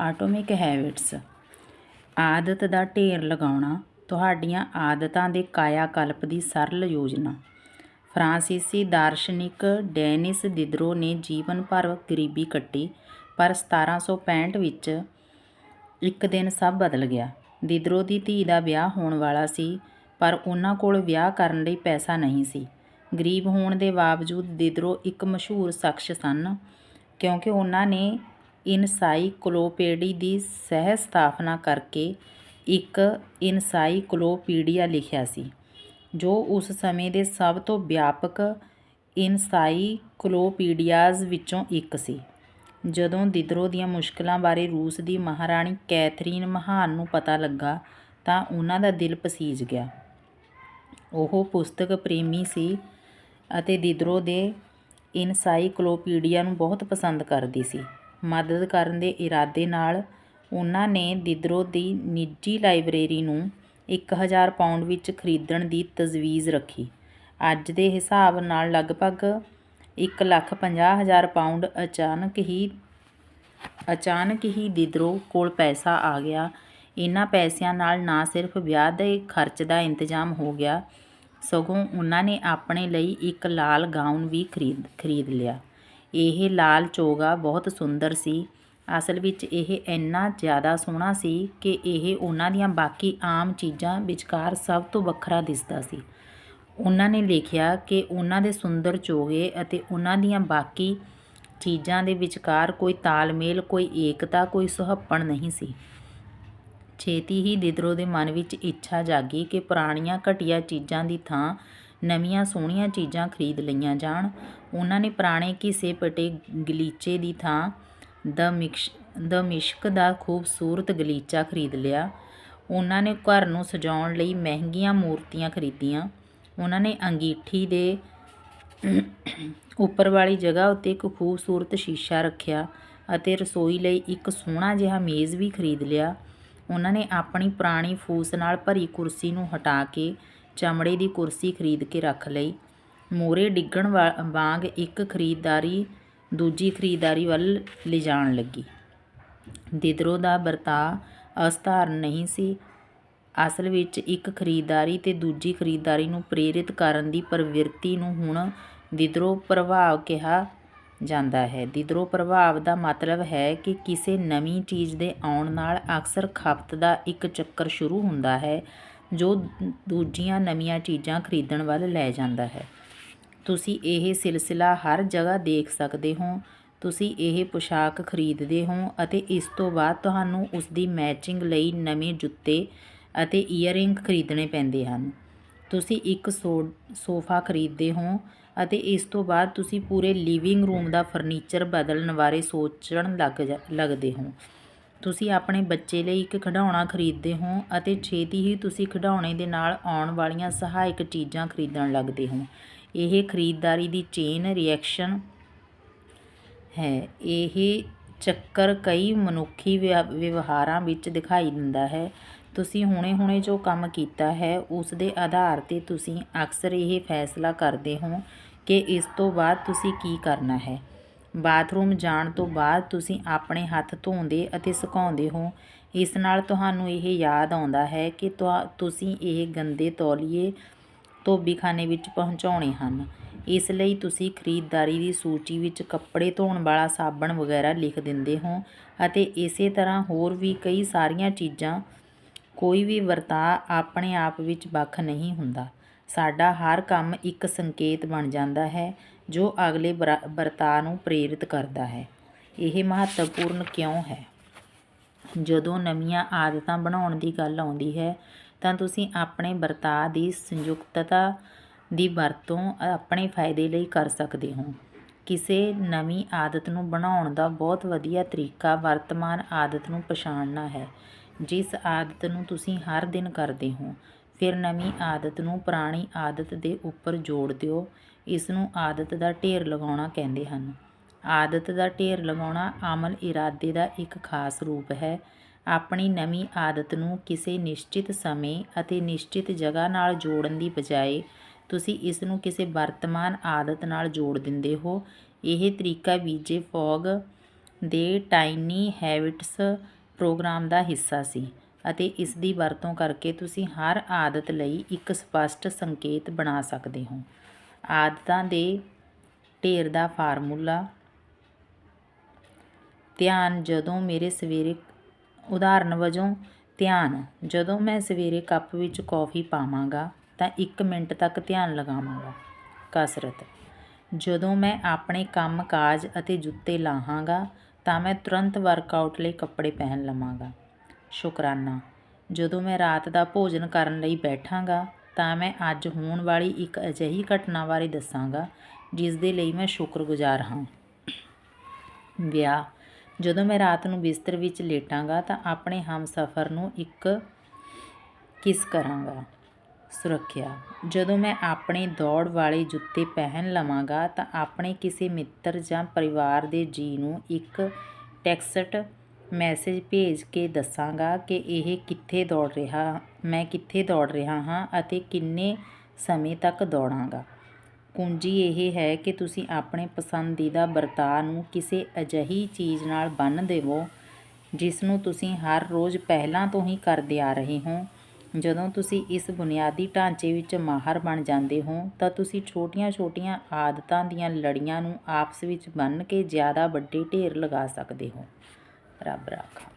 ਆਟੋਮਿਕ habits. ਆਦਤ ਦਾ ਢੇਰ ਲਗਾਉਣਾ, ਤੁਹਾਡੀਆਂ ਆਦਤਾਂ ਦੇ ਕਾਇਆ-ਕਲਪ ਦੀ ਸਰਲ ਯੋਜਨਾ। ਫਰਾਂਸੀਸੀ ਦਾਰਸ਼ਨਿਕ ਡੈਨਿਸ ਦਿਦਰੋ ਨੇ ਜੀਵਨ ਭਰ ਗਰੀਬੀ ਕੱਟੀ, ਪਰ 1765 ਵਿੱਚ ਇੱਕ ਦਿਨ ਸਭ ਬਦਲ ਗਿਆ। ਦਿਦਰੋ ਦੀ ਧੀ ਦਾ ਵਿਆਹ ਹੋਣ ਵਾਲਾ ਸੀ, ਪਰ ਉਹਨਾਂ ਕੋਲ ਵਿਆਹ ਕਰਨ ਲਈ ਪੈਸਾ ਨਹੀਂ ਸੀ। ਗਰੀਬ ਹੋਣ ਦੇ ਬਾਵਜੂਦ ਦਿਦਰੋ ਇੱਕ ਮਸ਼ਹੂਰ ਸ਼ਖਸ ਸਨ, ਕਿਉਂਕਿ ਉਹਨਾਂ ਨੇ ਇਨਸਾਈਕਲੋਪੀਡੀ ਦੀ ਸਹਿ ਸਥਾਪਨਾ ਕਰਕੇ ਇੱਕ ਇਨਸਾਈਕਲੋਪੀਡੀਆ ਲਿਖਿਆ ਸੀ, ਜੋ ਉਸ ਸਮੇਂ ਦੇ ਸਭ ਤੋਂ ਵਿਆਪਕ ਇਨਸਾਈਕਲੋਪੀਡੀਆਜ਼ ਵਿੱਚੋਂ ਇੱਕ ਸੀ। ਜਦੋਂ ਦਿਦਰੋ ਦੀਆਂ ਮੁਸ਼ਕਲਾਂ ਬਾਰੇ ਰੂਸ ਦੀ ਮਹਾਰਾਣੀ ਕੈਥਰੀਨ ਮਹਾਨ ਨੂੰ ਪਤਾ ਲੱਗਾ, ਤਾਂ ਉਹਨਾਂ ਦਾ ਦਿਲ ਪਸੀਜ ਗਿਆ। ਉਹ ਪੁਸਤਕ ਪ੍ਰੇਮੀ ਸੀ ਅਤੇ ਦਿਦਰੋ ਦੇ ਇਨਸਾਈਕਲੋਪੀਡੀਆ ਨੂੰ ਬਹੁਤ ਪਸੰਦ ਕਰਦੀ ਸੀ। ਮਦਦ ਕਰਨ ਦੇ ਇਰਾਦੇ ਨਾਲ ਉਹਨਾਂ ਨੇ ਦਿਦਰੋ ਦੀ ਨਿੱਜੀ ਲਾਇਬ੍ਰੇਰੀ ਨੂੰ ਇੱਕ ਹਜ਼ਾਰ ਪਾਉਂਡ ਵਿੱਚ ਖਰੀਦਣ ਦੀ ਤਜਵੀਜ਼ ਰੱਖੀ। ਅੱਜ ਦੇ ਹਿਸਾਬ ਨਾਲ ਲਗਭਗ 150000 ਪਾਉਂਡ ਅਚਾਨਕ ਹੀ ਅਚਾਨਕ ਹੀ ਦਿਦਰੋ ਕੋਲ ਪੈਸਾ ਆ ਗਿਆ। ਇਹਨਾਂ ਪੈਸਿਆਂ ਨਾਲ ਨਾ ਸਿਰਫ ਵਿਆਹ ਦੇ ਖਰਚ ਦਾ ਇੰਤਜ਼ਾਮ ਹੋ ਗਿਆ, ਸਗੋਂ ਉਹਨਾਂ ਨੇ ਆਪਣੇ ਲਈ ਇੱਕ ਲਾਲ ਗਾਊਨ ਵੀ ਖਰੀਦ ਖਰੀਦ ਲਿਆ। ਇਹ ਲਾਲ ਚੋਗਾ ਬਹੁਤ ਸੁੰਦਰ ਸੀ। ਅਸਲ ਵਿੱਚ ਇਹ ਇੰਨਾ ਜ਼ਿਆਦਾ ਸੋਹਣਾ ਸੀ ਕਿ ਇਹ ਉਹਨਾਂ ਦੀਆਂ ਬਾਕੀ ਆਮ ਚੀਜ਼ਾਂ ਵਿਚਕਾਰ ਸਭ ਤੋਂ ਵੱਖਰਾ ਦਿਸਦਾ ਸੀ। ਉਹਨਾਂ ਨੇ ਲਿਖਿਆ ਕਿ ਉਹਨਾਂ ਦੇ ਸੁੰਦਰ ਚੋਗੇ ਅਤੇ ਉਹਨਾਂ ਦੀਆਂ ਬਾਕੀ ਚੀਜ਼ਾਂ ਦੇ ਵਿਚਕਾਰ ਕੋਈ ਤਾਲਮੇਲ, ਕੋਈ ਏਕਤਾ, ਕੋਈ ਸੁਹੱਪਣ ਨਹੀਂ ਸੀ। ਛੇਤੀ ਹੀ ਦਿਦਰੋ ਦੇ ਮਨ ਵਿੱਚ ਇੱਛਾ ਜਾਗੀ ਕਿ ਪੁਰਾਣੀਆਂ ਘਟੀਆ ਚੀਜ਼ਾਂ ਦੀ ਥਾਂ ਨਵੀਆਂ ਸੋਹਣੀਆਂ ਚੀਜ਼ਾਂ ਖਰੀਦ ਲਈਆਂ ਜਾਣ। ਉਹਨਾਂ ਨੇ ਪੁਰਾਣੇ ਘਿਸੇ ਪਟੇ ਗਲੀਚੇ ਦੀ ਥਾਂ ਦਮਿਕਸ਼ ਦਮਿਸ਼ਕ ਦਾ ਖੂਬਸੂਰਤ ਗਲੀਚਾ ਖਰੀਦ ਲਿਆ। ਉਹਨਾਂ ਨੇ ਘਰ ਨੂੰ ਸਜਾਉਣ ਲਈ ਮਹਿੰਗੀਆਂ ਮੂਰਤੀਆਂ ਖਰੀਦੀਆਂ। ਉਹਨਾਂ ਨੇ ਅੰਗੀਠੀ ਦੇ ਉੱਪਰ ਵਾਲੀ ਜਗ੍ਹਾ ਉੱਤੇ ਇੱਕ ਖੂਬਸੂਰਤ ਸ਼ੀਸ਼ਾ ਰੱਖਿਆ ਅਤੇ ਰਸੋਈ ਲਈ ਇੱਕ ਸੋਹਣਾ ਜਿਹਾ ਮੇਜ਼ ਵੀ ਖਰੀਦ ਲਿਆ। ਉਹਨਾਂ ਨੇ ਆਪਣੀ ਪੁਰਾਣੀ ਫੂਸ ਨਾਲ ਭਰੀ ਕੁਰਸੀ ਨੂੰ ਹਟਾ ਕੇ ਚਮੜੇ ਦੀ ਕੁਰਸੀ ਖਰੀਦ ਕੇ ਰੱਖ ਲਈ। ਮੋਰੇ ਡਿੱਗਣ ਵਾਂਗ ਇੱਕ ਖਰੀਦਦਾਰੀ, ਦੂਜੀ ਖਰੀਦਦਾਰੀ ਵੱਲ ਲਿਜਾਣ ਲੱਗੀ। ਦਿਦਰੋ ਦਾ ਵਰਤਾਅ ਅਸਧਾਰਨ ਨਹੀਂ ਸੀ। ਅਸਲ ਵਿੱਚ ਇੱਕ ਖਰੀਦਦਾਰੀ ਤੇ ਦੂਜੀ ਖਰੀਦਦਾਰੀ ਨੂੰ ਪ੍ਰੇਰਿਤ ਕਰਨ ਦੀ ਪ੍ਰਵਿਰਤੀ ਨੂੰ ਹੁਣ ਦਿਦਰੋ ਪ੍ਰਭਾਵ ਕਿਹਾ ਜਾਂਦਾ ਹੈ। ਦਿਦਰੋ ਪ੍ਰਭਾਵ ਦਾ ਮਤਲਬ ਹੈ ਕਿ ਕਿਸੇ ਨਵੀਂ ਚੀਜ਼ ਦੇ ਆਉਣ ਨਾਲ ਅਕਸਰ ਖਪਤ ਦਾ ਇੱਕ ਚੱਕਰ ਸ਼ੁਰੂ ਹੁੰਦਾ ਹੈ। ਜੋ ਦੂਜੀਆਂ ਨਵੀਆਂ ਚੀਜ਼ਾਂ ਖਰੀਦਣ ਵੱਲ ਲੈ ਜਾਂਦਾ ਹੈ। ਤੁਸੀਂ ਇਹ ਸਿਲਸਿਲਾ ਹਰ ਜਗ੍ਹਾ ਦੇਖ ਸਕਦੇ ਹੋ। ਤੁਸੀਂ ਇਹ ਪੁਸ਼ਾਕ ਖਰੀਦਦੇ ਹੋ ਅਤੇ ਇਸ ਤੋਂ ਬਾਅਦ ਤੁਹਾਨੂੰ ਉਸ ਦੀ ਮੈਚਿੰਗ ਲਈ ਨਵੇਂ ਜੁੱਤੇ ਅਤੇ ਈਅਰਿੰਗ ਖਰੀਦਣੇ ਪੈਂਦੇ ਹਨ। ਤੁਸੀਂ ਇੱਕ ਸੋਫਾ ਖਰੀਦਦੇ ਹੋ ਅਤੇ ਇਸ ਤੋਂ ਬਾਅਦ ਤੁਸੀਂ ਪੂਰੇ ਲਿਵਿੰਗ ਰੂਮ ਦਾ ਫਰਨੀਚਰ ਬਦਲਣ ਬਾਰੇ ਸੋਚਣ ਲੱਗ ਲੱਗਦੇ ਹੋ। ਤੁਸੀਂ ਆਪਣੇ ਬੱਚੇ ਲਈ ਇੱਕ ਖਿਡੌਣਾ ਖਰੀਦਦੇ ਹੋ ਅਤੇ ਛੇਤੀ ਹੀ ਤੁਸੀਂ ਖਿਡੌਣੇ ਦੇ ਨਾਲ ਆਉਣ ਵਾਲੀਆਂ ਸਹਾਇਕ ਚੀਜ਼ਾਂ ਖਰੀਦਣ ਲੱਗਦੇ ਹੋ। ਇਹ ਖਰੀਦਦਾਰੀ ਦੀ ਚੇਨ ਰਿਐਕਸ਼ਨ ਹੈ। ਇਹ ਚੱਕਰ ਕਈ ਮਨੁੱਖੀ ਵਿਵਹਾਰਾਂ ਵਿੱਚ ਦਿਖਾਈ ਦਿੰਦਾ ਹੈ। ਤੁਸੀਂ ਹੁਣੇ-ਹੁਣੇ ਜੋ ਕੰਮ ਕੀਤਾ ਹੈ, ਉਸ ਦੇ ਆਧਾਰ ਤੇ ਤੁਸੀਂ ਅਕਸਰ ਇਹ ਫੈਸਲਾ ਕਰਦੇ ਹੋ ਕਿ ਇਸ ਤੋਂ ਬਾਅਦ ਤੁਸੀਂ ਕੀ ਕਰਨਾ ਹੈ। ਬਾਥਰੂਮ ਜਾਣ ਤੋਂ ਬਾਅਦ ਤੁਸੀਂ ਆਪਣੇ ਹੱਥ ਧੋਂਦੇ ਅਤੇ ਸੁਕਾਉਂਦੇ ਹੋ। ਇਸ ਨਾਲ ਤੁਹਾਨੂੰ ਇਹ ਯਾਦ ਆਉਂਦਾ ਹੈ ਕਿ ਤੁਸੀਂ ਇਹ ਗੰਦੇ ਤੌਲੀਏ ਧੋਬੀਖਾਨੇ ਵਿੱਚ ਪਹੁੰਚਾਉਣੇ ਹਨ। ਇਸ ਲਈ ਤੁਸੀਂ ਖਰੀਦਦਾਰੀ ਦੀ ਸੂਚੀ ਵਿੱਚ ਕੱਪੜੇ ਧੋਣ ਵਾਲਾ ਸਾਬਣ ਵਗੈਰਾ ਲਿਖ ਦਿੰਦੇ ਹੋ ਅਤੇ ਇਸੇ ਤਰ੍ਹਾਂ ਹੋਰ ਵੀ ਕਈ ਸਾਰੀਆਂ ਚੀਜ਼ਾਂ, ਕੋਈ ਵੀ ਵਰਤਾਅ ਆਪਣੇ ਆਪ ਵਿੱਚ ਵੱਖ ਨਹੀਂ ਹੁੰਦਾ। ਸਾਡਾ ਹਰ ਕੰਮ ਇੱਕ ਸੰਕੇਤ ਬਣ ਜਾਂਦਾ ਹੈ, ਜੋ ਅਗਲੇ ਬਰਾ ਵਰਤਾਅ ਨੂੰ ਪ੍ਰੇਰਿਤ ਕਰਦਾ ਹੈ। ਇਹ ਮਹੱਤਵਪੂਰਨ ਕਿਉਂ ਹੈ? ਜਦੋਂ ਨਵੀਆਂ ਆਦਤਾਂ ਬਣਾਉਣ ਦੀ ਗੱਲ ਆਉਂਦੀ ਹੈ, ਤਾਂ ਤੁਸੀਂ ਆਪਣੇ ਵਰਤਾਅ ਦੀ ਸੰਯੁਕਤਤਾ ਦੀ ਵਰਤੋਂ ਆਪਣੇ ਫਾਇਦੇ ਲਈ ਕਰ ਸਕਦੇ ਹੋ। ਕਿਸੇ ਨਵੀਂ ਆਦਤ ਨੂੰ ਬਣਾਉਣ ਦਾ ਬਹੁਤ ਵਧੀਆ ਤਰੀਕਾ ਵਰਤਮਾਨ ਆਦਤ ਨੂੰ ਪਛਾਣਨਾ ਹੈ, ਜਿਸ ਆਦਤ ਨੂੰ ਤੁਸੀਂ ਹਰ ਦਿਨ ਕਰਦੇ ਹੋ। ਫਿਰ ਨਵੀਂ ਆਦਤ ਨੂੰ ਪੁਰਾਣੀ ਆਦਤ ਦੇ ਉੱਪਰ ਜੋੜ ਦਿਓ। ਇਸ ਨੂੰ ਆਦਤ ਦਾ ਢੇਰ ਲਗਾਉਣਾ ਕਹਿੰਦੇ ਹਨ। ਆਦਤ ਦਾ ਢੇਰ ਲਗਾਉਣਾ ਅਮਲ ਇਰਾਦੇ ਦਾ ਇੱਕ ਖਾਸ ਰੂਪ ਹੈ। ਆਪਣੀ ਨਵੀਂ ਆਦਤ ਨੂੰ ਕਿਸੇ ਨਿਸ਼ਚਿਤ ਸਮੇਂ ਅਤੇ ਨਿਸ਼ਚਿਤ ਜਗ੍ਹਾ ਨਾਲ ਜੋੜਨ ਦੀ ਬਜਾਏ ਤੁਸੀਂ ਇਸ ਨੂੰ ਕਿਸੇ ਵਰਤਮਾਨ ਆਦਤ ਨਾਲ ਜੋੜ ਦਿੰਦੇ ਹੋ। ਇਹ ਤਰੀਕਾ ਵੀਜੇ ਫੌਗ ਦੇ ਟਾਈਨੀ ਹੈਬਿਟਸ ਪ੍ਰੋਗਰਾਮ ਦਾ ਹਿੱਸਾ ਸੀ। ਅਤੇ ਇਸ ਦੀ ਵਰਤੋਂ ਕਰਕੇ ਤੁਸੀਂ ਹਰ ਆਦਤ ਲਈ ਇੱਕ ਸਪਸ਼ਟ ਸੰਕੇਤ ਬਣਾ ਸਕਦੇ ਹੋ। ਆਦਤਾਂ ਦੇ ਢੇਰ ਦਾ ਫਾਰਮੂਲਾ। ਧਿਆਨ, ਜਦੋਂ ਮੇਰੇ ਸਵੇਰੇ, ਉਦਾਹਰਨ ਵਜੋਂ, ਧਿਆਨ, ਜਦੋਂ ਮੈਂ ਸਵੇਰੇ ਕੱਪ ਵਿੱਚ ਕੌਫੀ ਪਾਵਾਂਗਾ, ਤਾਂ 1 ਮਿੰਟ ਤੱਕ ਧਿਆਨ ਲਗਾਵਾਂਗਾ। ਕਸਰਤ। ਜਦੋਂ ਮੈਂ ਆਪਣੇ ਕੰਮ ਕਾਜ ਅਤੇ ਜੁੱਤੇ ਲਾਹਾਂਗਾ, ਤਾਂ ਮੈਂ ਤੁਰੰਤ ਵਰਕਆਊਟ ਲਈ ਕੱਪੜੇ ਪਹਿਨ ਲਵਾਂਗਾ। ਸ਼ੁਕਰਾਨਾ। ਜਦੋਂ ਮੈਂ ਰਾਤ ਦਾ ਭੋਜਨ ਕਰਨ ਲਈ ਬੈਠਾਂਗਾ, ਤਾਂ ਮੈਂ ਅੱਜ ਹੋਣ ਵਾਲੀ ਇੱਕ ਅਜਿਹੀ ਘਟਨਾ ਬਾਰੇ ਦੱਸਾਂਗਾ, ਜਿਸ ਦੇ ਲਈ ਮੈਂ ਸ਼ੁਕਰਗੁਜ਼ਾਰ ਹਾਂ। ਵਿਆਹ। ਜਦੋਂ ਮੈਂ ਰਾਤ ਨੂੰ ਬਿਸਤਰ ਵਿੱਚ ਲੇਟਾਂਗਾ, ਤਾਂ ਆਪਣੇ ਹਮਸਫਰ ਨੂੰ ਇੱਕ ਕਿਸ ਕਰਾਂਗਾ? ਸੁਰੱਖਿਆ। ਜਦੋਂ ਮੈਂ ਆਪਣੇ ਦੌੜ ਵਾਲੇ ਜੁੱਤੇ ਪਹਿਨ ਲਵਾਂਗਾ, ਤਾਂ ਆਪਣੇ ਕਿਸੇ ਮਿੱਤਰ ਜਾਂ ਪਰਿਵਾਰ ਦੇ ਜੀ ਨੂੰ ਇੱਕ ਟੈਕਸਟ ਮੈਸੇਜ ਭੇਜ ਕੇ ਦੱਸਾਂਗਾ ਕਿ ਇਹ ਕਿੱਥੇ ਦੌੜ ਰਿਹਾ, ਮੈਂ ਕਿੱਥੇ ਦੌੜ ਰਿਹਾ ਹਾਂ ਅਤੇ ਕਿੰਨੇ ਸਮੇਂ ਤੱਕ ਦੌੜਾਂਗਾ। ਕੁੰਜੀ ਇਹ ਹੈ ਕਿ ਤੁਸੀਂ ਆਪਣੇ ਪਸੰਦੀਦਾ ਵਰਤਾਅ ਨੂੰ ਕਿਸੇ ਅਜਿਹੀ ਚੀਜ਼ ਨਾਲ ਬੰਨ੍ਹ ਦੇਵੋ, ਜਿਸ ਨੂੰ ਤੁਸੀਂ ਹਰ ਰੋਜ਼ ਪਹਿਲਾਂ ਤੋਂ ਹੀ ਕਰਦੇ ਆ ਰਹੇ ਹੋ। ਜਦੋਂ ਤੁਸੀਂ ਇਸ ਬੁਨਿਆਦੀ ਢਾਂਚੇ ਵਿੱਚ ਮਾਹਰ ਬਣ ਜਾਂਦੇ ਹੋ, ਤਾਂ ਤੁਸੀਂ ਛੋਟੀਆਂ-ਛੋਟੀਆਂ ਆਦਤਾਂ ਦੀਆਂ ਲੜੀਆਂ ਨੂੰ ਆਪਸ ਵਿੱਚ ਬੰਨ੍ਹ ਕੇ ਜ਼ਿਆਦਾ ਵੱਡੇ ਢੇਰ ਲਗਾ ਸਕਦੇ ਹੋ। ਰੱਬ ਰਾਖਾ